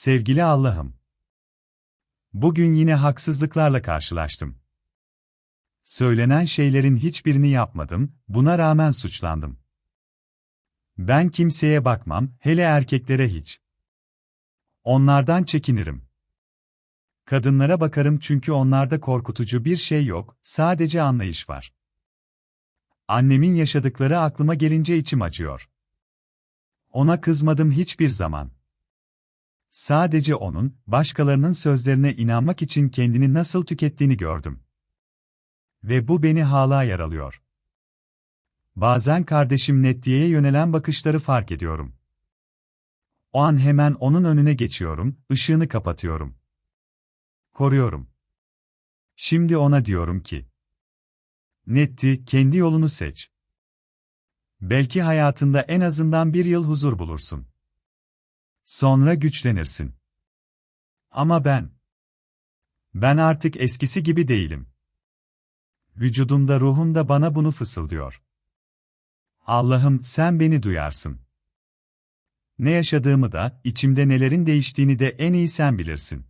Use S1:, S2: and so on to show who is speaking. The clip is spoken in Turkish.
S1: Sevgili Allah'ım. Bugün yine haksızlıklarla karşılaştım. Söylenen şeylerin hiçbirini yapmadım, buna rağmen suçlandım. Ben kimseye bakmam, hele erkeklere hiç. Onlardan çekinirim. Kadınlara bakarım çünkü onlarda korkutucu bir şey yok, sadece anlayış var. Annemin yaşadıkları aklıma gelince içim acıyor. Ona kızmadım hiçbir zaman. Sadece onun, başkalarının sözlerine inanmak için kendini nasıl tükettiğini gördüm. Ve bu beni hala yaralıyor. Bazen kardeşim Nettiye'ye yönelen bakışları fark ediyorum. O an hemen onun önüne geçiyorum, ışığını kapatıyorum. Koruyorum. Şimdi ona diyorum ki, Netti, kendi yolunu seç. Belki hayatında en azından bir yıl huzur bulursun. Sonra güçlenirsin. Ama ben... Ben artık eskisi gibi değilim. Vücudumda ruhum da bana bunu fısıldıyor. Allah'ım sen beni duyarsın. Ne yaşadığımı da, içimde nelerin değiştiğini de en iyi sen bilirsin.